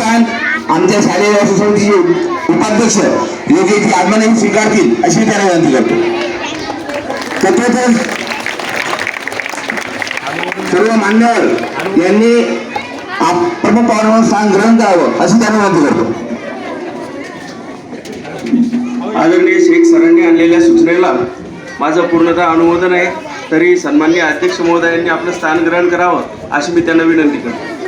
स्थान आमच्या शालेय सोसायटीचे उपाध्यक्ष योग्य ती आत्माने स्वीकारतील अशी मी त्यांना विनंती करतो. तत्वतः सर्व मान्यवर यांनी प्रमुख पाहुणे स्थान ग्रहण करावं अशी त्यांना विनंती करतो. आदरणीय शेख सरांनी आणलेल्या सूचनेला माझं पूर्णतः अनुमोदन आहे. तरी सन्मान्य अध्यक्ष महोदयांनी आपलं स्थान ग्रहण करावं अशी मी त्यांना विनंती करतो.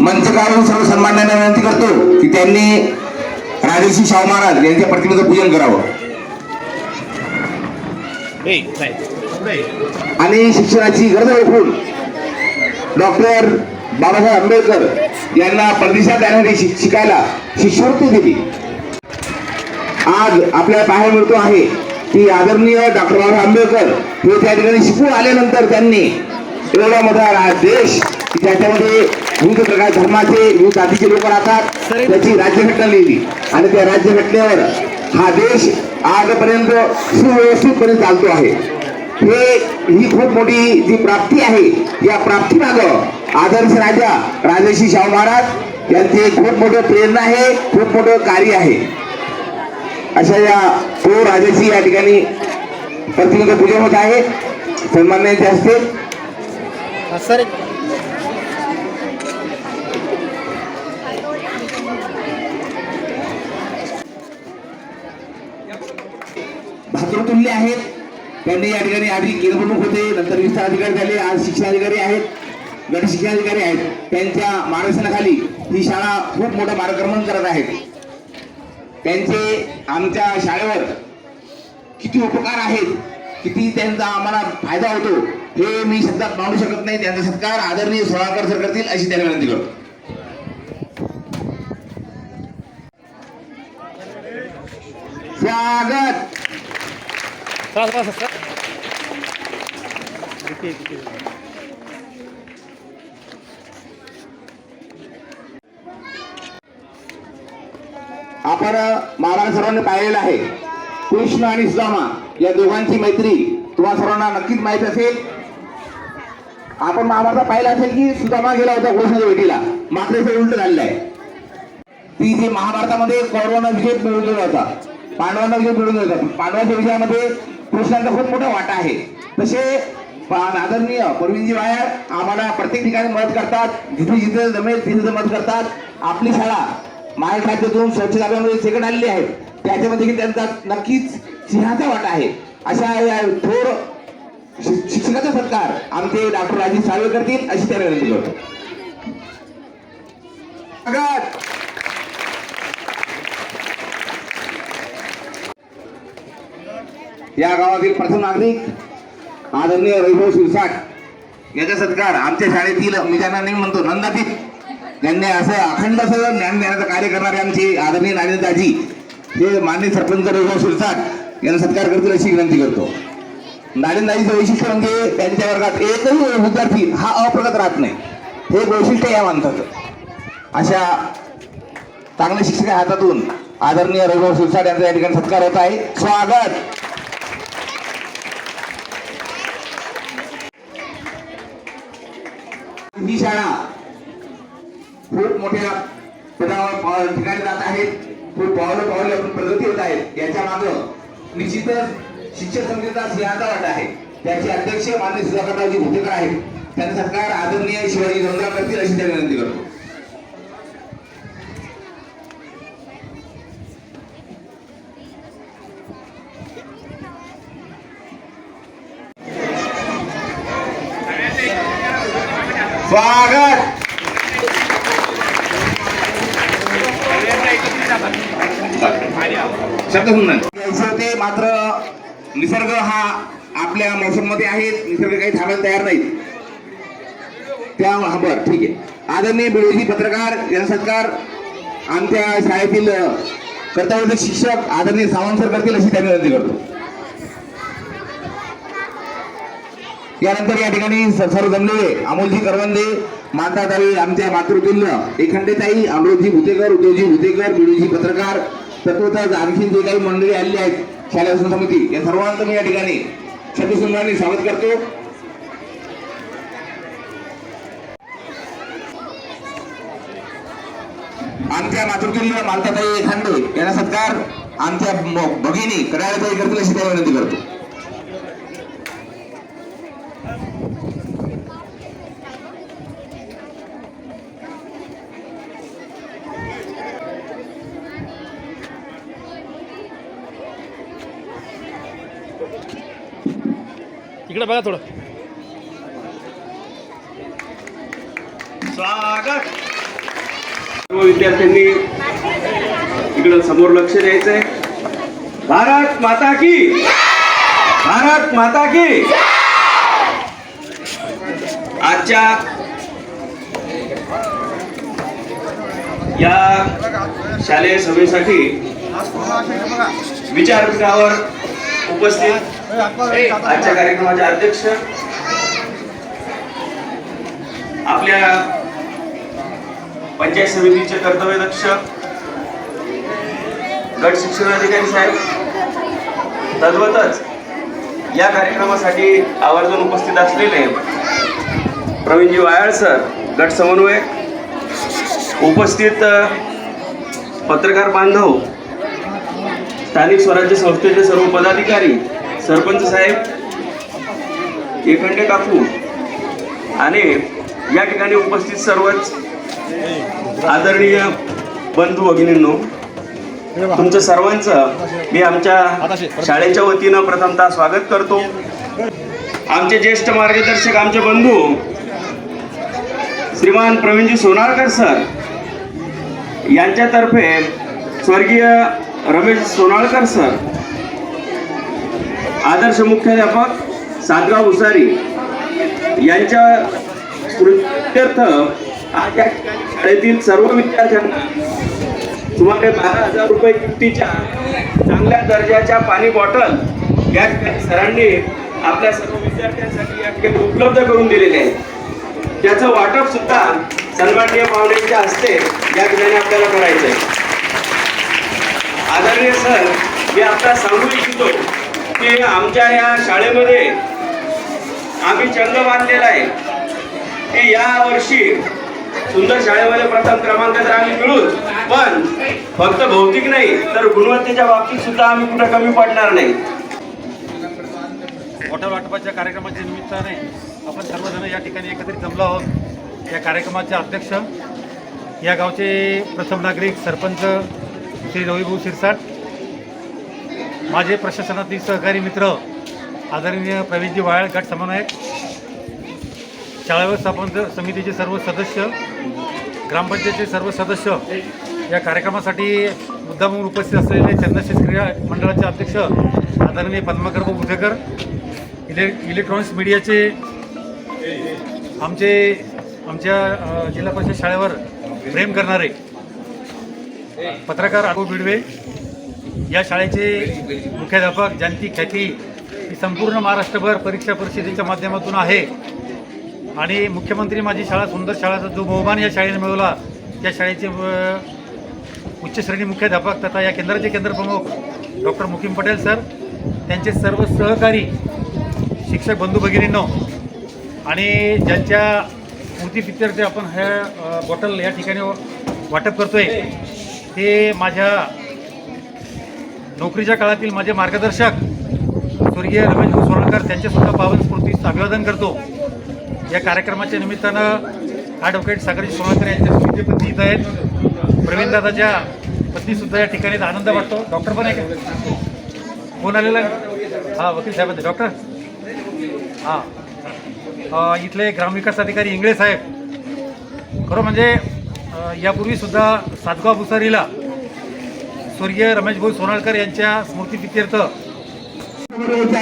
मंचकार सर्व सन्मान्यांना विनंती करतो की त्यांनी राजर्षी शाहू महाराज यांच्या प्रतिमेचं पूजन करावं. आणि शिक्षणाची गरज ओळखून डॉक्टर बाबासाहेब आंबेडकर यांना परदेशात जाण्यासाठी शिक- शिकायला शिष्यवृत्ती दिली. आज आपल्याला पाहायला मिळतो आहे की आदरणीय डॉक्टर बाबासाहेब आंबेडकर हे त्या ठिकाणी शिकून आल्यानंतर त्यांनी एवढा मोठा देश त्याच्यामध्ये विविध प्रकार धर्माचे विविध जातीचे लोक राहतात त्याची राज्यघटना लिहिली आणि त्या राज्यघटनेवर हा देश आजपर्यंत सुव्यवस्थितपणे चालतो आहे. हे ही खूप मोठी जी प्राप्ती आहे या प्राप्तीमागं आदर्श राजा राजर्षी शाहू महाराज यांचे खूप मोठं प्रेरणा आहे खूप मोठं कार्य आहे. अशा या तो राजाची या ठिकाणी प्रतिमेचं पूजन होत आहे. सन्मान्यांच्या हस्ते भातृतुल्य आहेत. त्यांनी या ठिकाणी आधी केंद्रप्रमुख होते. नंतर विस्तार अधिकारी झाले. आज शिक्षणाधिकारी आहेत. गट शिक्षणाधिकारी आहेत. त्यांच्या मार्गदर्शनाखाली ही शाळा खूप मोठं मार्गक्रमण करत आहेत. त्यांचे आमच्या शाळेवर किती उपकार आहेत किती त्यांचा आम्हाला फायदा होतो हे मी शब्दात मांडू शकत नाही. त्यांचा सत्कार आदरणीय सोळाकर सर करतील अशी त्यांना विनंती करतो. स्वागत! आपण महाराज सर्वांनी पाहिलेलं आहे. कृष्ण आणि सुदामा या दोघांची मैत्री तुम्हाला सर्वांना नक्कीच माहीत असेल. आपण महाभारतात पाहिलं असेल की सुदामा गेला होता कृष्णाच्या भेटीला. मात्र हे उलट झालेलं आहे. ती जे महाभारतामध्ये कौरवांना विजय मिळवलेला होता. पांडवांना विजय मिळवून होता. पांडवांच्या विजयामध्ये कृष्णाचा खूप मोठा वाटा आहे. तसे आदरणीय परवीनजी वायर आम्हाला प्रत्येक ठिकाणी मदत करतात. जिथे जिथे जमेल तिथे मदत करतात. आपली शाळा महाराष्ट्रातून स्वच्छता अभियानामध्ये सेकंड आलेली आहे. त्याच्यामध्ये त्यांचा नक्कीच सिंहाचा वाटा आहे. अशा या थोर शि- शिक्षकाचा सत्कार आमचे डॉक्टर राजीव साळवे करतील अशी त्यांना विनंती करतो. या गावातील प्रथम नागरिक आदरणीय वैभव शिरसाट याचा सत्कार आमच्या शाळेतील मी त्यांना नेहमी म्हणतो नंदातीत. त्यांनी असं अखंड असं ज्ञान देण्याचं कार्य करणारे आमचे आदरणीय नागरिकदाजी हे मान्य सरपंच वैभव शिरसाट यांना सत्कार करतील अशी विनंती करतो. नारायणदाजीचं वैशिष्ट्य म्हणजे त्यांच्या वर्गात एकही विद्यार्थी हा अप्रगत राहत नाही. हे एक वैशिष्ट्य या मानतात अशा चांगल्या शिक्षका हातातून आदरणीय रघुराव शिरसाट यांचा या ठिकाणी सत्कार होत आहे. स्वागत! ही शाळा. खूप मोठ्या पदावर ठिकाणी जात आहेत. खूप पावलं पावले आपण प्रगती होत आहेत. याच्या माग निश्चितच शिक्षक समितीचा सिंहाचा वाटा आहे. त्याचे अध्यक्ष माननीय सुधाकररावजी भोतेकर आहेत. त्यांचा सरकार आदरणीय शिवाजी गंगा करतील अशी त्या विनंती करतो. स्वागत! शब्द घ्यायचे होते मात्र निसर्ग हा आपल्या मोसममध्ये आहे निसर्ग काही थांबायला तयार नाही त्या बर ठीक आहे. आदरणीय बिळोजी पत्रकार यांचा सत्कार आमच्या शाळेतील कर्तव्य शिक्षक आदरणीय सावंत सर करतील अशी त्यांनी विनंती करतो. यानंतर या ठिकाणी स- सर्व जमलेले अमोलजी करवंदे माताताई आमच्या मातृतुल्य एखंडेताई अमृतजी भुतेकर उदयजी भुतेकर बिडूजी पत्रकार तत्वतच आणखी जे काही मंडळी आलेली आहेत शालेय समिती या सर्वांचं मी या ठिकाणी शब्दसुंदरांनी स्वागत करतो. आमच्या मातृतुल्य मालताताई खांडे यांना सत्कार. आमच्या भगिनी कडाळताई करतील अशी त्या विनंती करतो. इकडे बघा थोडं. स्वागत. सर्व विद्यार्थ्यांनी इकडं समोर लक्ष द्यायचंय. भारत माता की. भारत माता की. आजच्या या शालेय सभेसाठी विचारपीठावर उपस्थित आजच्या कार्यक्रमाचे अध्यक्ष आपल्या पंचायत समितीचे कर्तव्यदक्ष गट शिक्षणाधिकारी साहेब तद्वतच या कार्यक्रमासाठी आवर्जून उपस्थित असलेले प्रवीणजी वायाळ सर गट समन्वय उपस्थित पत्रकार बांधव स्थानिक स्वराज्य संस्थेचे सर्व पदाधिकारी सरपंच साहेब एकंडे काकू आणि या ठिकाणी उपस्थित सर्वच आदरणीय बंधू भगिनींनो तुमचं सर्वांचं मी आमच्या शाळेच्या वतीनं प्रथमतः स्वागत करतो. आमचे ज्येष्ठ मार्गदर्शक आमचे बंधू श्रीमान प्रवीणजी सोनारकर सर यांच्यातर्फे स्वर्गीय रमेश सोनाळकर सर आदर्श मुख्याध्यापक सातगाव उसारी यांच्या स्मृत्यर्थ आज या शाळेतील सर्व विद्यार्थ्यांना सुमारे बारा हजार रुपये किमतीच्या चांगल्या दर्जाच्या पाणी बॉटल या ठिकाणी सरांनी आपल्या सर्व विद्यार्थ्यांसाठी या ठिकाणी उपलब्ध करून दिलेले आहे त्याचं वाटप सुद्धा सन्माननीय पाहुण्यांच्या हस्ते या ठिकाणी आपल्याला करायचं आहे आदरणीय सर मी आपल्याला सांगू इच्छितो की आमच्या या शाळेमध्ये आम्ही चंग बांधलेला आहे. की या वर्षी सुंदर शाळेमध्ये प्रथम क्रमांक तर आम्ही मिळूच पण फक्त भौतिक नाही तर गुणवत्तेच्या बाबतीत सुद्धा आम्ही कुठं कमी पडणार नाही. मोठ्या वाटपाच्या कार्यक्रमाच्या निमित्ताने आपण सर्वजण या ठिकाणी एकत्रित जमलो आहोत. या कार्यक्रमाचे अध्यक्ष या गावचे प्रथम नागरिक सरपंच श्री रविभाऊ शिरसाट माझे प्रशासनातील सहकारी मित्र आदरणीय प्रवीणजी वाळ गट समन्वयक शाळा व्यवस्थापन समितीचे सर्व सदस्य ग्रामपंचायतचे सर्व सदस्य या कार्यक्रमासाठी मुद्दामून उपस्थित असलेले चंद्रशेष क्रीडा मंडळाचे अध्यक्ष आदरणीय पद्माकर भाऊ इले इलेक्ट्रॉनिक्स मीडियाचे आमचे आमच्या जिल्हा परिषद शाळेवर प्रेम करणारे पत्रकार आगो बिडवे या शाळेचे मुख्याध्यापक ज्यांची ख्याती ही संपूर्ण महाराष्ट्रभर परीक्षा परिषदेच्या माध्यमातून आहे. आणि मुख्यमंत्री माझी शाळा सुंदर शाळाचा जो बहुमान या शाळेने मिळवला त्या शाळेचे उच्च श्रेणी मुख्याध्यापक तथा या केंद्राचे केंद्रप्रमुख डॉक्टर मुकीम पटेल सर त्यांचे सर्व सहकारी शिक्षक बंधू भगिनींनो आणि ज्यांच्या स्मृतीप्रित्यर्थ आपण ह्या बॉटल या ठिकाणी वाटप करतोय ते माझ्या नोकरीच्या काळातील माझे मार्गदर्शक स्वर्गीय रमेश भाऊ त्यांच्यासुद्धा पावन स्मृतीस अभिवादन करतो. या कार्यक्रमाच्या निमित्तानं ॲडव्होकेट सागरजी सोळकर यांच्या स्मृतीपती इथं आहेत. प्रवीणदादाच्या पत्नीसुद्धा या ठिकाणी आनंद वाटतो डॉक्टर पण आहे का? कोण आलेला? हा हां वकील साहेब डॉक्टर हां. इथले ग्रामविकास अधिकारी इंगळे साहेब. खरं म्हणजे यापूर्वीसुद्धा सातगाव भुसारीला स्वर्गीय रमेश भाऊ सोनाळकर यांच्या स्मृतीप्रित्यर्थ. बरोबरच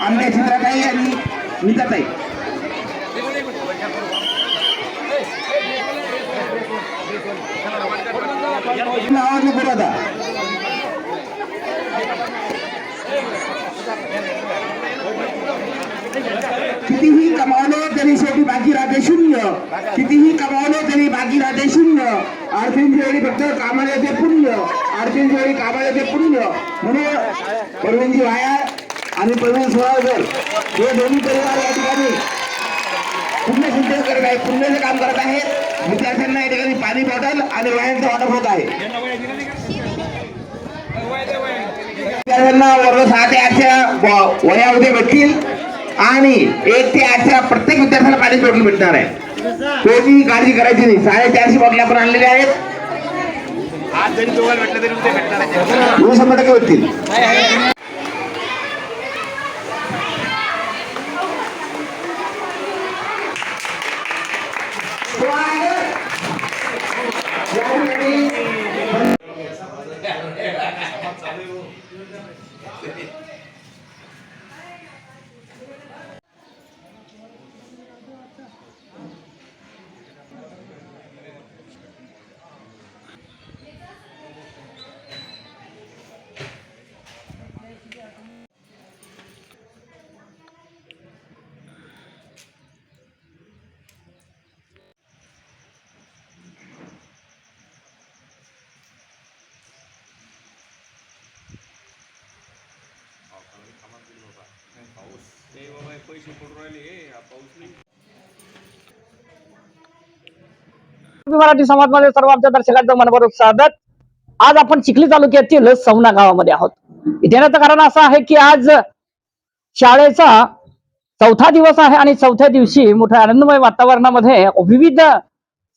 आमच्या चित्राताई आणि नीताताई आवाज नको कितीही कमावलं तरी शेवटी बाकी राहते शून्य. कितीही कमावलं तरी बाकी राहते शून्य. अडचणीच्या वेळी फक्त कामाला येते पुण्य. अडचणीच्या जेवढी कामाला येते पुण्य म्हणून परवीनजी वाया आणि परवीन सोळावकर. हे दोन्ही परिवार या ठिकाणी पुण्यसिंचन करत आहे पुण्याचं काम करत आहेत. विद्यार्थ्यांना या ठिकाणी पाणी बॉटल आणि वह्यांचं वाटप होत आहे. विद्यार्थ्यांना वर्ग सहा ते आठच्या वयामध्ये उद्या भेटतील आणि एक ते आठच्या प्रत्येक विद्यार्थ्याला पाणी बॉटल भेटणार आहे. कोणी काळजी करायची नाही. साडेचारशे बॉटल आपण आणलेल्या आहेत. आज जरी दोघांना भेटलं तरी उद्या भेटणार आहे शंभर टक्के भेटतील मराठी समाजमध्ये सर्व आमच्या दर्शकांचं मनपूर्वक स्वागत. आज आपण चिखली तालुक्यातील सवना गावामध्ये आहोत. देण्याचं येण्याचं कारण असं आहे की आज शाळेचा चौथा दिवस आहे आणि चौथ्या दिवशी मोठ्या आनंदमय वातावरणामध्ये विविध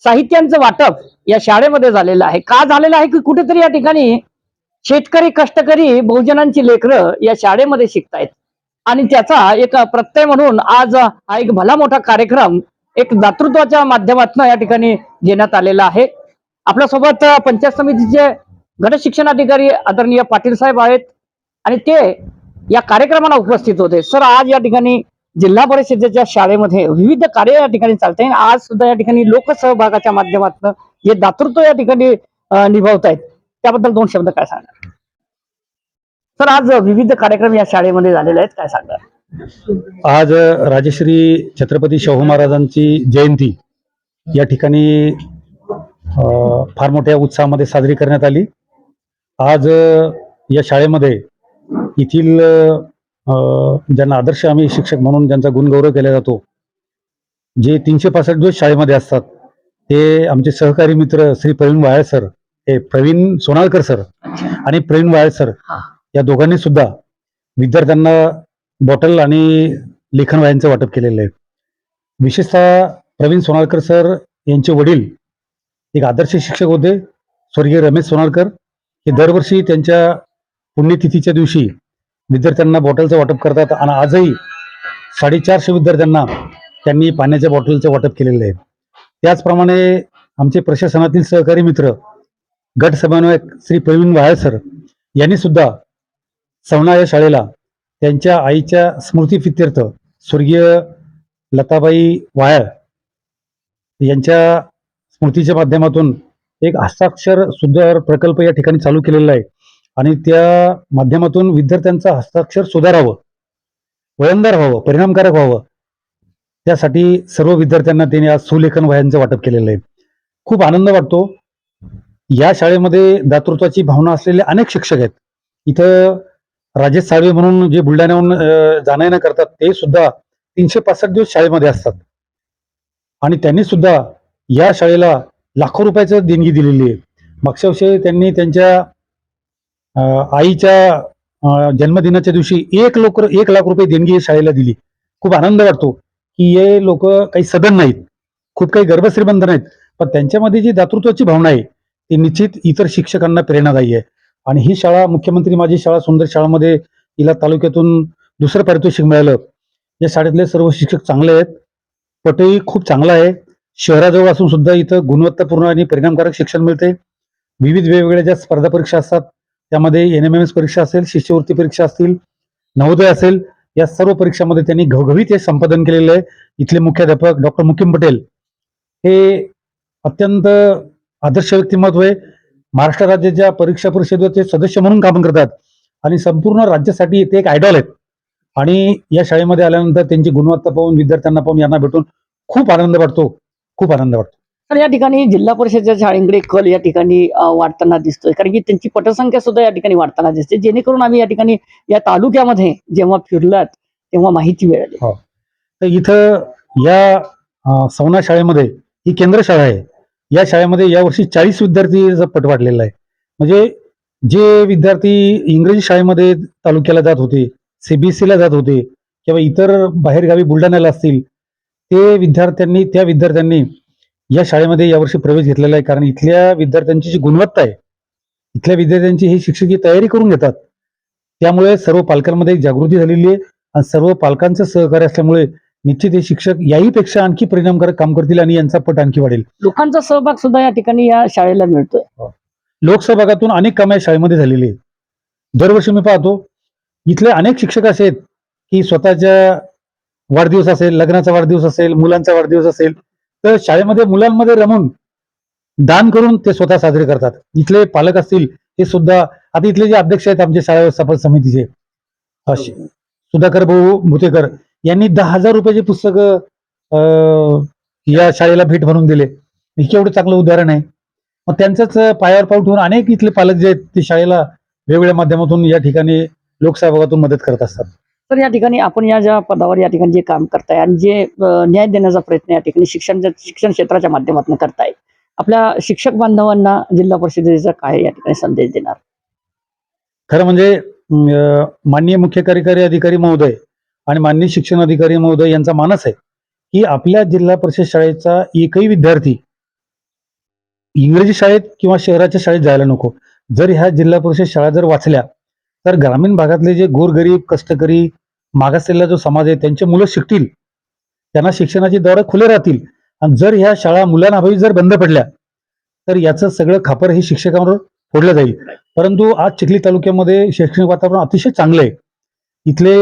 साहित्यांचं वाटप या शाळेमध्ये झालेलं आहे. का झालेलं आहे की कुठेतरी या ठिकाणी शेतकरी कष्टकरी बहुजनांची लेकरं या शाळेमध्ये शिकतायत. आणि त्याचा एक प्रत्यय म्हणून आज हा एक भला मोठा कार्यक्रम एक दातृत्वाच्या माध्यमातून या ठिकाणी घेण्यात आलेला आहे. आपल्यासोबत पंचायत समितीचे गट शिक्षणाधिकारी आदरणीय पाटील साहेब आहेत आणि ते या कार्यक्रमाला उपस्थित होते. सर आज या ठिकाणी जिल्हा परिषदेच्या शाळेमध्ये विविध कार्य या ठिकाणी चालते आज सुद्धा या ठिकाणी लोकसहभागाच्या माध्यमातून जे दातृत्व या ठिकाणी निभावत आहेत त्याबद्दल दोन शब्द काय सांगणार सर आज विविध कार्यक्रम या शाळेमध्ये झालेले आहेत काय सांगणार आज राजश्री छत्रपती शाहू महाराजांची जयंती या ठिकाणी फार मोठ्या उत्साहामध्ये साजरी करण्यात आली आज या शाळेमध्ये येथील ज्यांना आदर्श आम्ही शिक्षक म्हणून ज्यांचा गुणगौरव केला जातो जे तीनशे पासष्ट दिवस शाळेमध्ये असतात ते आमचे सहकारी मित्र श्री प्रवीण वायाळ सर हे प्रवीण सोनाळकर सर आणि प्रवीण वायाळ सर हा. या दोघांनी सुद्धा विद्यार्थ्यांना बॉटल आणि लेखन वह्यांचं वाटप केलेलं आहे. विशेषतः प्रवीण सोनारकर सर यांचे वडील एक आदर्श शिक्षक होते स्वर्गीय रमेश सोनाळकर. हे दरवर्षी त्यांच्या पुण्यतिथीच्या दिवशी विद्यार्थ्यांना बॉटलचं वाटप करतात आणि आजही साडेचारशे विद्यार्थ्यांना त्यांनी पाण्याच्या बॉटलचं वाटप केलेलं आहे. त्याचप्रमाणे आमचे प्रशासनातील सहकारी मित्र गट समन्वयक श्री प्रवीण वायाळ सर यांनी सुद्धा सवना या शाळेला त्यांच्या आईच्या स्मृतीप्रित्यर्थ स्वर्गीय लताबाई वायर यांच्या स्मृतीच्या माध्यमातून एक हस्ताक्षर सुधार प्रकल्प या ठिकाणी चालू केलेला आहे. आणि त्या माध्यमातून विद्यार्थ्यांचं हस्ताक्षर सुधारावं वयंदार व्हावं परिणामकारक व्हावं त्यासाठी सर्व विद्यार्थ्यांना त्यांनी आज सुलेखन वह्यांचं वाटप केलेलं आहे. खूप आनंद वाटतो. या शाळेमध्ये दातृत्वाची भावना असलेले अनेक शिक्षक आहेत. इथं राजेश साळवे म्हणून जे बुलढाण्याहून जाणं येणं करतात ते सुद्धा तीनशे पासष्ट दिवस शाळेमध्ये असतात. आणि त्यांनी सुद्धा या शाळेला लाखो रुपयाचं देणगी दिलेली आहे. मागच्या वर्षी त्यांनी त्यांच्या अं, आईच्या जन्मदिनाच्या दिवशी एक लोक एक लाख रुपये देणगी शाळेला दिली. खूप आनंद वाटतो की हे लोक काही सदन नाहीत. खूप काही गर्भश्रीमंत नाहीत पण त्यांच्यामध्ये जी दातृत्वाची भावना आहे ती निश्चित इतर शिक्षकांना प्रेरणादायी आहे. आणि ही शाळा मुख्यमंत्री माझी शाळा सुंदर शाळामध्ये हिला तालुक्यातून दुसरं पारितोषिक मिळालं. या शाळेतले सर्व शिक्षक चांगले आहेत. पटही खूप चांगला आहे. शहराजवळ असून सुद्धा इथं गुणवत्तापूर्ण आणि परिणामकारक शिक्षण मिळते. विविध वेगवेगळ्या ज्या स्पर्धा परीक्षा असतात त्यामध्ये एन एम एम एस परीक्षा असेल शिष्यवृत्ती परीक्षा असतील नवोदय असेल या सर्व परीक्षामध्ये त्यांनी घवघवीत हे संपादन केलेलं आहे. इथले मुख्याध्यापक डॉक्टर मुकीम पटेल. हे अत्यंत आदर्श व्यक्तिमत्व आहे. महाराष्ट्र राज्याच्या परीक्षा परिषदेवर ते सदस्य म्हणून काम करतात. आणि संपूर्ण राज्यासाठी ते एक आयडॉल आहेत. आणि या शाळेमध्ये आल्यानंतर त्यांची गुणवत्ता पाहून विद्यार्थ्यांना पाहून यांना भेटून खूप आनंद वाटतो. खूप आनंद वाटतो. तर या ठिकाणी जिल्हा परिषदेच्या शाळेकडे कल या ठिकाणी वाढताना दिसतोय. कारण की त्यांची पटसंख्या सुद्धा या ठिकाणी वाढताना दिसते. जेणेकरून आम्ही या ठिकाणी या तालुक्यामध्ये जेव्हा फिरलात तेव्हा माहिती मिळाली. तर इथं या सवना शाळेमध्ये ही केंद्र शाळा आहे. या शाळेमध्ये यावर्षी चाळीस विद्यार्थी पट वाढलेला आहे. म्हणजे जे विद्यार्थी इंग्रजी शाळेमध्ये तालुक्याला जात होते सीबीएसईला जात होते किंवा इतर बाहेरगावी बुलढाण्याला असतील ते विद्यार्थ्यांनी त्या विद्यार्थ्यांनी या शाळेमध्ये यावर्षी प्रवेश घेतलेला आहे. कारण इथल्या विद्यार्थ्यांची जी गुणवत्ता आहे इथल्या विद्यार्थ्यांची ही शिक्षकी तयारी करून घेतात. त्यामुळे सर्व पालकांमध्ये एक जागृती झालेली आहे. आणि सर्व पालकांचं सहकार्य असल्यामुळे निश्चित हे शिक्षक याहीपेक्षा आणखी परिणामकारक काम करतील आणि यांचा पट आणखी वाढेल. लोकांचा सहभाग सुद्धा या ठिकाणी या शाळेला मिळतोय. लोकसहभागातून अनेक कामे या शाळेमध्ये झालेली आहेत. दरवर्षी मी पाहतो इथले अनेक शिक्षक असे आहेत की स्वतःच्या वाढदिवस असेल लग्नाचा वाढदिवस असेल मुलांचा वाढदिवस असेल तर शाळेमध्ये मुलांमध्ये रमून दान करून ते स्वतः साजरे करतात. इथले पालक असतील ते सुद्धा आता इथले जे अध्यक्ष आहेत आमचे शाळा व्यवस्थापन समितीचे सुधाकर भाऊ भुतेकर यांनी दहा हजार रुपयाची पुस्तकं या शाळेला भेट म्हणून दिले. हे केवढं चांगलं उदाहरण आहे. मग त्यांचंच पायावर पाऊल ठेवून अनेक इथले पालक जे आहेत ते शाळेला वेगवेगळ्या माध्यमातून या ठिकाणी लोकसहभागातून मदत करत असतात. तर या ठिकाणी आपण या ज्या पदावर या ठिकाणी जे काम करताय आणि जे न्याय देण्याचा प्रयत्न या ठिकाणी शिक्षण शिक्षण क्षेत्राच्या माध्यमातून करताय आपल्या शिक्षक बांधवांना जिल्हा परिषदेचा काय या ठिकाणी संदेश देणार? खरं म्हणजे माननीय मुख्य कार्यकारी अधिकारी महोदय आणि माननीय शिक्षण अधिकारी महोदय यांचा मानस आहे की आपल्या जिल्हा परिषद शाळेचा एकही विद्यार्थी इंग्रजी शाळेत किंवा शहराच्या शाळेत जायला नको. जर ह्या जिल्हा परिषद शाळा जर वाचल्या तर ग्रामीण भागातले जे गोरगरीब कष्टकरी मागासलेला जो समाज आहे त्यांचे मुलं शिकतील. त्यांना शिक्षणाची दारं खुले राहतील. आणि जर ह्या शाळा मुलांअभावी जर बंद पडल्या तर याचं सगळं खापर हे शिक्षकांवर फोडलं जाईल. परंतु आज चिखली तालुक्यामध्ये शैक्षणिक वातावरण अतिशय चांगलं आहे. इथले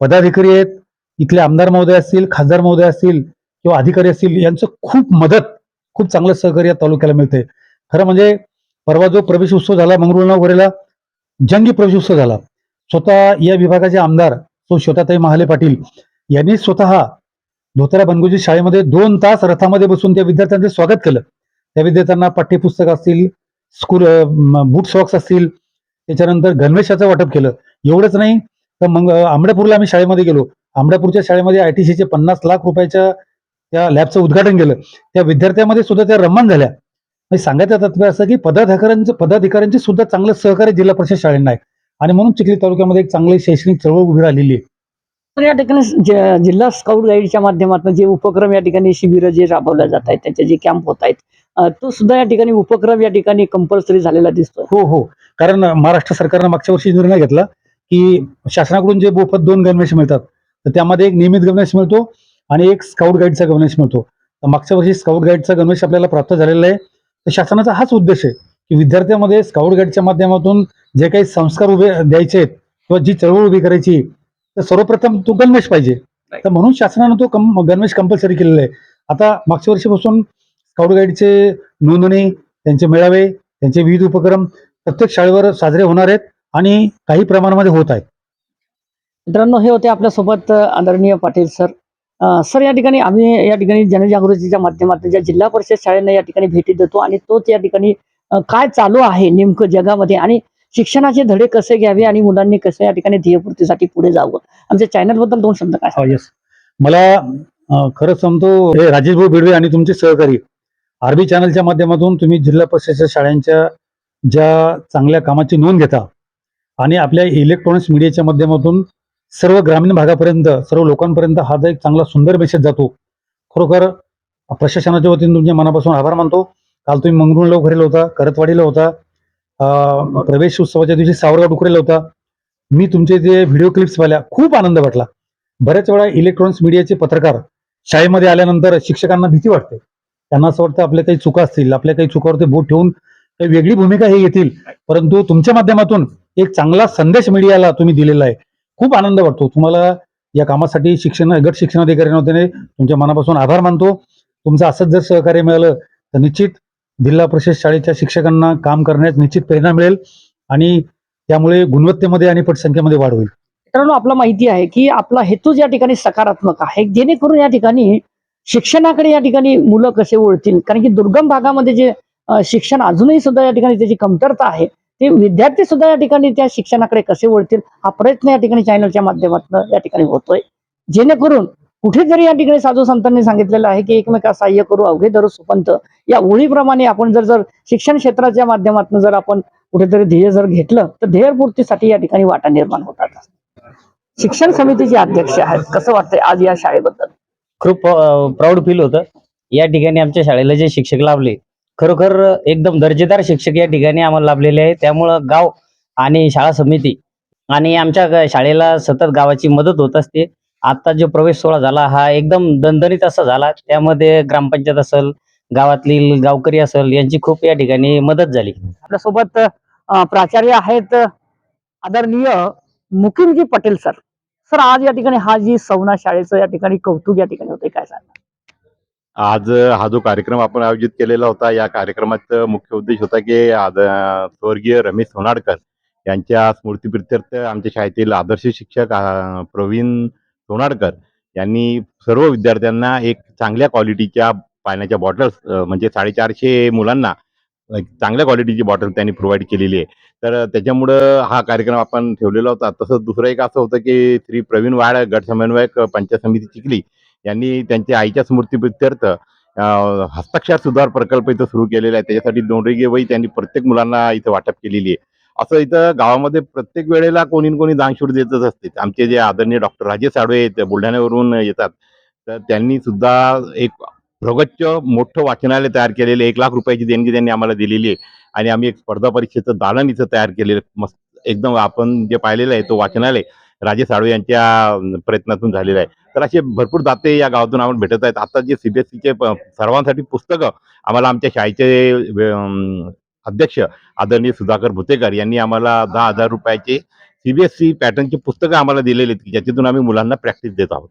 पदाधिकारी आहेत इथले आमदार महोदय असतील खासदार महोदय असतील किंवा अधिकारी असतील यांचं खूप मदत खूप चांगलं सहकार्य या तालुक्याला मिळते खरं म्हणजे परवा जो प्रवेश उत्सव झाला मंगरुळनाव वगैरेला जंगी प्रवेश उत्सव झाला. स्वतः या विभागाचे आमदार सो श्वेताताई महाले पाटील यांनी स्वतः धोतरा बनगुजी शाळेमध्ये दोन तास रथामध्ये बसून त्या विद्यार्थ्यांचं स्वागत केलं. त्या विद्यार्थ्यांना पाठ्यपुस्तक असतील स्कूल बूट सॉक्स असतील त्याच्यानंतर गणवेशाचं वाटप केलं. एवढंच नाही तर मग आंबड्यापूरला आम्ही शाळेमध्ये गेलो. आंबड्यापूरच्या शाळेमध्ये आय टी सीचे पन्नास लाख रुपयाच्या त्या लॅबचं उद्घाटन केलं. त्या विद्यार्थ्यामध्ये सुद्धा त्या रममान झाल्या. म्हणजे सांगायचं तात्पर्य असं की पदाधिकाऱ्यांचं पदाधिकाऱ्यांचे सुद्धा चांगलं सहकार्य जिल्हा परिषद शाळेंना आहे. आणि म्हणून चिखली तालुक्यामध्ये एक चांगली शैक्षणिक चळवळ उभी राहिलेली आहे. तर या ठिकाणी जिल्हा स्काउट गाईडच्या माध्यमातून जे उपक्रम या ठिकाणी शिबिरं जे राबवल्या जात आहेत त्याचे जे कॅम्प होत आहेत तो सुद्धा या ठिकाणी उपक्रम या ठिकाणी कंपल्सरी झालेला दिसतोय. हो हो. कारण महाराष्ट्र सरकारनं मागच्या वर्षी निर्णय घेतला की शासनाकडून जे मोफत दोन गणवेश मिळतात तर त्यामध्ये एक नियमित गणवेश मिळतो आणि एक स्काउट गाईडचा गणवेश मिळतो. तर मागच्या वर्षी स्काउट गाईडचा गणवेश आपल्याला प्राप्त झालेला आहे. तर शासनाचा हाच उद्देश आहे की विद्यार्थ्यांमध्ये स्काउट गाईडच्या माध्यमातून जे काही संस्कार उभे द्यायचे आहेत किंवा जी चळवळ उभी करायची तर सर्वप्रथम तो गणवेश पाहिजे. तर म्हणून शासनानं तो कम गणवेश कंपल्सरी केलेला आहे. आता मागच्या वर्षीपासून स्काउट गाईडचे नोंदणी त्यांचे मेळावे त्यांचे विविध उपक्रम प्रत्येक शाळेवर साजरे होणार आहेत. आणि काही प्रमाणामध्ये होत आहेत. मित्रांनो हे होते आपल्यासोबत आदरणीय पाटील सर. अ, सर या ठिकाणी आम्ही या ठिकाणी जनजागृतीच्या माध्यमातून ज्या जिल्हा परिषद शाळेंना या ठिकाणी भेटी देतो आणि तोच या ठिकाणी काय चालू आहे नेमकं जगामध्ये आणि शिक्षणाचे धडे कसे घ्यावे आणि मुलांनी कसं या ठिकाणी ध्येयपूर्तीसाठी पुढे जावं? आमच्या चॅनलबद्दल दोन शब्द काय? येस मला अं, खरंच सांगतो हे राजेश भाऊ बिडवे आणि तुमचे सहकारी आरबी चॅनलच्या माध्यमातून तुम्ही जिल्हा परिषदेच्या शाळांच्या ज्या चांगल्या कामाची नोंद घेता आणि आपल्या इलेक्ट्रॉनिक्स मीडियाच्या माध्यमातून सर्व ग्रामीण भागापर्यंत सर्व लोकांपर्यंत हा एक चांगला सुंदर मेसेज जातो. खरोखर प्रशासनाच्या वतीने तुमच्या मनापासून आभार मानतो. काल तुम्ही मंगरुळला उभारला होता करतवाडीला होता प्रवेश उत्सवाच्या दिवशी सावरगाव उकरेला होता. मी तुमचे जे व्हिडिओ क्लिप्स पाहिल्या खूप आनंद वाटला. बऱ्याच वेळा इलेक्ट्रॉनिक्स मीडियाचे पत्रकार शाळेमध्ये आल्यानंतर शिक्षकांना भीती वाटते. त्यांना असं वाटतं आपल्या काही चुका असतील आपल्या काही चुकावर ते बोट ठेवून काही वेगळी भूमिका हे घेतील परंतु तुमच्या माध्यमातून एक चांगला संदेश मीडियाला तुम्ही दिलेला आहे. खूप आनंद वाटतो. तुम्हाला या कामासाठी शिक्षण गट शिक्षणाधिकाऱ्यांच्या वतीने तुमच्या मनापासून आभार मानतो. तुमचं असंच जर सहकार्य मिळालं तर निश्चित जिल्हा परिषद शाळेच्या शिक्षकांना काम करण्यास निश्चित प्रेरणा मिळेल आणि त्यामुळे गुणवत्तेमध्ये आणि पटसंख्येमध्ये वाढ होईल. मित्रांनो आपला माहिती आहे की आपला हेतूच या ठिकाणी सकारात्मक आहे जेणेकरून या ठिकाणी शिक्षणाकडे या ठिकाणी मुलं कसे ओळतील कारण की दुर्गम भागामध्ये जे शिक्षण अजूनही सुद्धा या ठिकाणी त्याची कमतरता आहे. ते विद्यार्थी सुद्धा या ठिकाणी त्या शिक्षणाकडे कसे वळतील हा प्रयत्न या ठिकाणी चॅनलच्या माध्यमातून या ठिकाणी होतोय. जेणेकरून कुठेतरी या ठिकाणी साधू संतांनी सांगितलेलं आहे की एकमेका सहाय्य करू अवघे धरू सुपंत. या ओळीप्रमाणे आपण जर जर शिक्षण क्षेत्राच्या माध्यमातून जर आपण कुठेतरी ध्येय जर घेतलं तर ध्येयपूर्तीसाठी या ठिकाणी वाटा निर्माण होतात. शिक्षण समितीचे अध्यक्ष आहेत. कसं वाटतंय आज या शाळेबद्दल? खूप प्राऊड फील होतं. या ठिकाणी आमच्या शाळेला जे शिक्षक लाभले खरोखर एकदम दर्जेदार शिक्षक या ठिकाणी आम्हाला लाभलेले आहे त्यामुळं गाव आणि शाळा समिती आणि आमच्या शाळेला सतत गावाची मदत होत असते. आता जो प्रवेश सोहळा झाला हा एकदम दणदणीत असा झाला. त्यामध्ये ग्रामपंचायत असेल गावातील गावकरी असेल यांची खूप या ठिकाणी मदत झाली. आपल्यासोबत प्राचार्य आहेत आदरणीय मुकिमजी पटेल सर. सर आज या ठिकाणी हा जी सवना शाळेचं या ठिकाणी कौतुक या ठिकाणी होते काय सांगा आज हा जो कार्यक्रम आपण आयोजित केलेला होता या कार्यक्रमाचा मुख्य उद्देश होता की आद स्वर्गीय रमेश सोनाडकर यांच्या स्मृतीप्रित्यर्थ आमच्या शाळेतील आदर्श शिक्षक प्रवीण सोनाडकर यांनी सर्व विद्यार्थ्यांना एक चांगल्या क्वालिटीच्या पाण्याच्या बॉटल्स म्हणजे साडेचारशे मुलांना एक चांगल्या क्वालिटीची बॉटल त्यांनी प्रोव्हाइड केलेली आहे. तर त्याच्यामुळं हा कार्यक्रम आपण ठेवलेला होता. तसंच दुसरं एक असं होतं की श्री प्रवीण वाड गट समन्वयक पंचायत समिती चिखली यांनी त्यांच्या आईच्या स्मृतीप्रित्यर्थ अं, हस्ताक्षर सुधार प्रकल्प इथं सुरू केलेला आहे. त्याच्यासाठी दोनरेगी वही त्यांनी प्रत्येक मुलांना इथं वाटप केलेली आहे. असं इथं गावामध्ये प्रत्येक वेळेला कोणी कोणी दानशूर देतच असते. आमचे जे आदरणीय डॉक्टर राजेश साडवे आहेत, बुलढाण्यावरून येतात. तर त्यांनी सुद्धा एक प्रगच्च मोठं वाचनालय तयार केलेलं आहे. एक लाख रुपयाची देणगी त्यांनी आम्हाला दिलेली आहे. आणि आम्ही एक स्पर्धा परीक्षेचं दालन इथं तयार केलेलं आहे. मस्त एकदम आपण जे पाहिलेलं आहे तो वाचनालय राजेश साळवे यांच्या प्रयत्नातून झालेला आहे. तर असे भरपूर दाते या गावातून आम्हाला भेटत आहेत. आता जे सीबीएसईचे सर्वांसाठी पुस्तकं आम्हाला आमच्या शाळेचे अध्यक्ष आदरणीय सुधाकर भुतेकर यांनी आम्हाला दहा हजार रुपयाचे सीबीएसई पॅटर्नची पुस्तकं आम्हाला दिलेली आहेत ज्याच्यातून आम्ही मुलांना प्रॅक्टिस देत आहोत.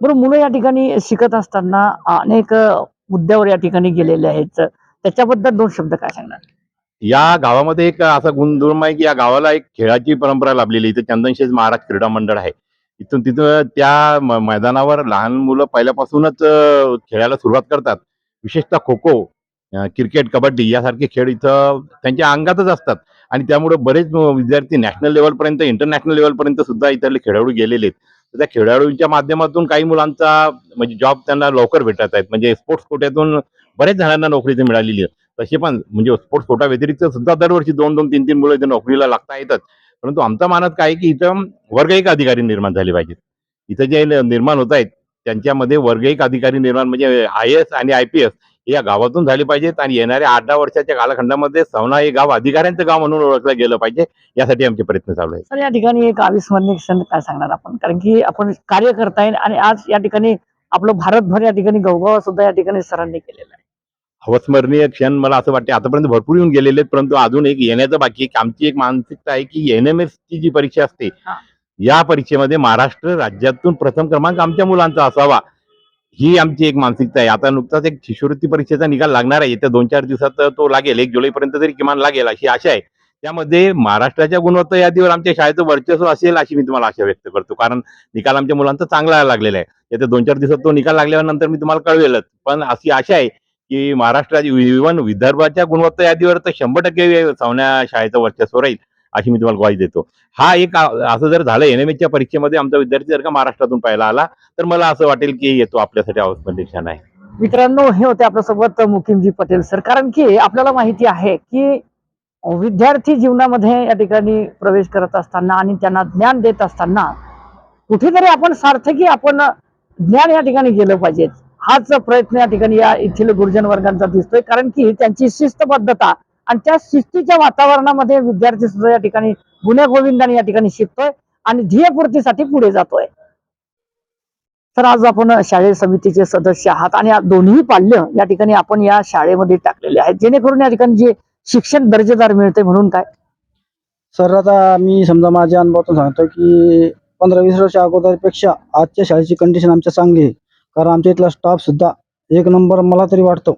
बरं मुलं या ठिकाणी शिकत असताना अनेक मुद्द्यावर या ठिकाणी गेलेले आहेत. त्याच्याबद्दल दोन शब्द काय सांगणार? या गावामध्ये एक असा गुणधर्म आहे की या गावाला एक खेळाची परंपरा लाभलेली. इथं चंदनशेज महाराज क्रीडा मंडळ आहे. इथून तिथं त्या म- मैदानावर लहान मुलं पहिल्यापासूनच खेळायला सुरुवात करतात. विशेषतः खो खो क्रिकेट कबड्डी यासारखे खेळ इथं त्यांच्या अंगातच असतात. आणि त्यामुळे बरेच विद्यार्थी नॅशनल लेवलपर्यंत इंटरनॅशनल लेवलपर्यंत सुद्धा इथले खेळाडू गेलेले आहेत. तर त्या खेळाडूंच्या माध्यमातून काही मुलांचा म्हणजे जॉब त्यांना लवकर भेटत आहेत. म्हणजे स्पोर्ट्स कोट्यातून बरेच जणांना नोकरी इथे मिळालेली आहे. तसे पण म्हणजे स्पोर्ट्स कोटा व्यतिरिक्त सुद्धा दरवर्षी दोन दोन तीन तीन मुलं इथे नोकरीला लागता येतात. परंतु आमचा मानत काय की इथं वर्गयिक अधिकारी निर्माण झाले पाहिजेत. इथं जे निर्माण होत आहेत त्यांच्यामध्ये वर्गयिक अधिकारी निर्माण म्हणजे आय एस आणि आय पी एस या गावातून झाले पाहिजेत आणि येणाऱ्या आठ दहा वर्षाच्या कालखंडामध्ये सवना हे गाव अधिकाऱ्यांचं गाव म्हणून ओळखलं गेलं पाहिजे यासाठी आमचे प्रयत्न चालू आहेत. सर या ठिकाणी एक अविस्मरणीय क्षण काय सांगणार आपण? कारण की आपण कार्य करताय आणि आज या ठिकाणी आपलं भारतभर या ठिकाणी गौगवा सुद्धा या ठिकाणी सरांनी केलेला आहे. अवस्मरणीय क्षण मला असं वाटते. आतापर्यंत भरपूर येऊन गेलेले आहेत परंतु अजून एक येण्याचं बाकी आहे. आमची एक मानसिकता आहे की एन एम एस ची जी परीक्षा असते. या परीक्षेमध्ये महाराष्ट्र राज्यातून प्रथम क्रमांक आमच्या मुलांचा असावा ही आमची एक मानसिकता आहे. आता नुकताच एक शिष्यवृत्ती परीक्षेचा निकाल लागणार आहे. येत्या दोन चार दिवसात तो लागेल. एक जुलैपर्यंत तरी किमान लागेल अशी आशा आहे. त्यामध्ये महाराष्ट्राच्या गुणवत्ता यादीवर आमच्या शाळेचं वर्चस्व असेल अशी मी तुम्हाला आशा व्यक्त करतो. कारण निकाल आमच्या मुलांचा चांगला लागलेला आहे. येत्या दोन चार दिवसात तो निकाल लागल्यावर नंतर मी तुम्हाला कळवेलच. पण अशी आशा आहे की महाराष्ट्राची इव्हन विदर्भाच्या गुणवत्ता यादीवर तर शंभर टक्के सवण्या शाळेचं वर्चस्व राहील अशी मी तुम्हाला ग्वाही देतो. हा एक असं जर झालं एनएमएच्या परीक्षेमध्ये आमचा विद्यार्थी जर का महाराष्ट्रातून पाहायला आला तर मला असं वाटेल की येतो आपल्यासाठी अवस्मरणीय नाही. आहे मित्रांनो हे होते आपल्यासोबत मुकिमजी पटेल सर. कारण की आपल्याला माहिती आहे की विद्यार्थी जीवनामध्ये या ठिकाणी प्रवेश करत असताना आणि त्यांना ज्ञान देत असताना कुठेतरी आपण सार्थकी आपण ज्ञान या ठिकाणी गेलं पाहिजे हाच प्रयत्न या ठिकाणी या येथील गुरुजन वर्गांचा दिसतोय. कारण की त्यांची शिस्तबद्धता आणि त्या शिस्तीच्या वातावरणामध्ये विद्यार्थी सुद्धा या ठिकाणी गुन्हे गोविंदाने या ठिकाणी शिकतोय आणि ध्येयपूर्तीसाठी पुढे जातोय. तर आज आपण शाळे समितीचे सदस्य आहात आणि दोन्ही पाल्य या ठिकाणी आपण या शाळेमध्ये टाकलेले आहेत. जेणेकरून या ठिकाणी जे शिक्षण दर्जेदार मिळते म्हणून काय? सर आता मी समजा माझ्या अनुभवातून सांगतो की पंधरा वीस वर्ष अगोदरपेक्षा आजच्या शाळेची कंडिशन आमच्या चांगली आहे. कारण आमच्या इथला स्टाफ सुद्धा एक नंबर मला तरी वाटतो.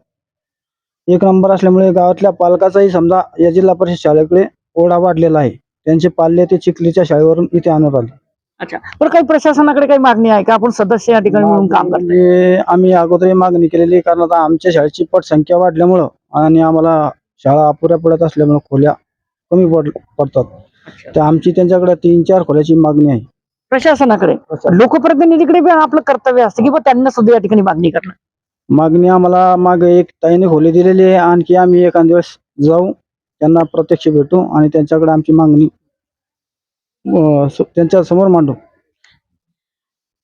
एक नंबर असल्यामुळे गावातल्या पालकाचाही समजा या जिल्हा परिषद शाळेकडे ओढा वाढलेला आहे. त्यांचे पाल्य ते चिखलीच्या शाळेवरून इथे आणून आले अच्छा. बरं काही प्रशासनाकडे काही मागणी आहे का? आपण सदस्य या ठिकाणी म्हणून काम करतो म्हणजे आम्ही अगोदरही मागणी केलेली आहे. कारण आता आमच्या शाळेची पटसंख्या वाढल्यामुळं आणि आम्हाला शाळा अपुऱ्या पडत असल्यामुळं खोल्या कमी पड पडतात. तर आमची त्यांच्याकडे तीन चार खोल्याची मागणी आहे. प्रशासनाकडे. लोकप्रतिनिधीकडे पण आपलं कर्तव्य असतं की बा त्यांना सुद्धा या ठिकाणी मागणी करणं. मागणी आम्हाला मागे एक ताईने खोली दिलेली आहे. आणखी आम्ही एखाद दिवस जाऊ त्यांना प्रत्यक्ष भेटू आणि त्यांच्याकडे आमची मागणी त्यांच्यासमोर मांडू.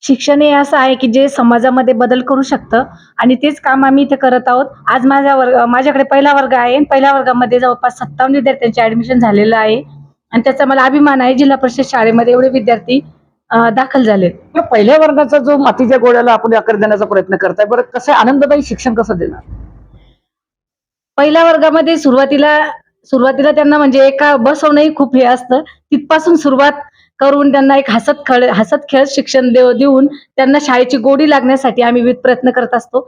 शिक्षण हे असं आहे की जे समाजामध्ये बदल करू शकतं आणि तेच काम आम्ही इथे करत आहोत. आज माझ्या वर्ग माझ्याकडे पहिला वर्ग आहे आणि पहिल्या वर्गामध्ये जवळपास सत्तावन्न विद्यार्थ्यांचे ऍडमिशन झालेलं आहे. आणि त्याचा मला अभिमान आहे. जिल्हा परिषद शाळेमध्ये एवढे विद्यार्थी दाखल बरं, पहिल्या वर्गाचा जो मातीच्या गोळ्याला आपण आकार देण्याचा प्रयत्न करताय बरं कसं आनंददायी शिक्षण कसं देणार? पहिल्या वर्गामध्ये सुरुवातीला सुरुवातीला त्यांना म्हणजे एका बसवणंही खूप हे असतं. तिथपासून सुरुवात करून त्यांना एक हसत खेळ हसत खेळत शिक्षण देऊन त्यांना शाळेची गोडी लागण्यासाठी आम्ही विविध प्रयत्न करत असतो.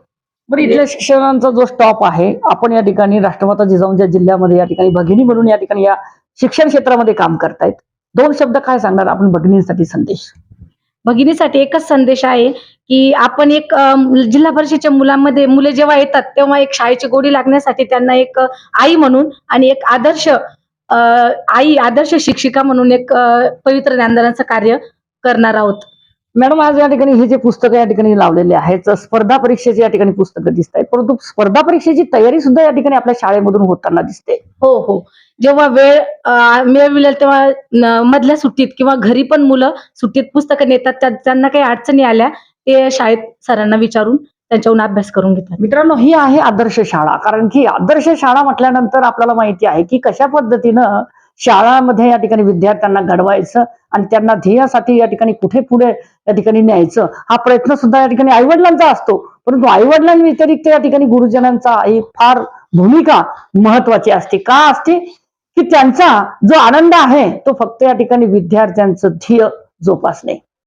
बरं इथल्या शिक्षणाचा जो स्टॉप आहे आपण या ठिकाणी राष्ट्रमाता जिजाऊंच्या जिल्ह्यामध्ये या ठिकाणी भगिनी म्हणून या ठिकाणी या शिक्षण क्षेत्रामध्ये काम करतायत. दोन शब्द काय सांगणार आपण भगिनींसाठी संदेश? भगिनीसाठी एकच संदेश आहे की आपण एक जिल्हा परिषदेच्या मुलांमध्ये मुले जेव्हा येतात तेव्हा एक शाळेची गोडी लागण्यासाठी त्यांना एक आई म्हणून आणि एक आदर्श आई आदर्श शिक्षिका म्हणून एक पवित्र ज्ञानदानाचं कार्य करणार आहोत. मॅडम आज या ठिकाणी हे जे पुस्तकं या ठिकाणी लावलेले आहेत स्पर्धा परीक्षेची या ठिकाणी पुस्तकं दिसत आहेत. परंतु स्पर्धा परीक्षेची तयारी सुद्धा या ठिकाणी आपल्या शाळेमधून होताना दिसते. हो हो. जेव्हा वेळ मिळेल तेव्हा मधल्या सुट्टीत किंवा घरी पण मुलं सुट्टीत पुस्तकं नेतात त्या- त्यांना काही अडचणी आल्या ते शाळेत सरांना विचारून त्यांच्याहून अभ्यास करून घेतात. मित्रांनो ही आहे आदर्श शाळा. कारण की आदर्श शाळा म्हटल्यानंतर आपल्याला माहिती आहे की कशा पद्धतीनं शाळामध्ये या ठिकाणी विद्यार्थ्यांना घडवायचं आणि त्यांना ध्येयासाठी या ठिकाणी कुठे पुढे या ठिकाणी न्यायचं. हा प्रयत्न सुद्धा या ठिकाणी आईवडिलांचा असतो. परंतु आईवडिलांव्यतिरिक्त या ठिकाणी गुरुजनांचा ही फार भूमिका महत्वाची असते. का असते? की त्यांचा जो आनंद आहे तो फक्त या ठिकाणी विद्यार्थ्यांचं ध्येय जोपासणे.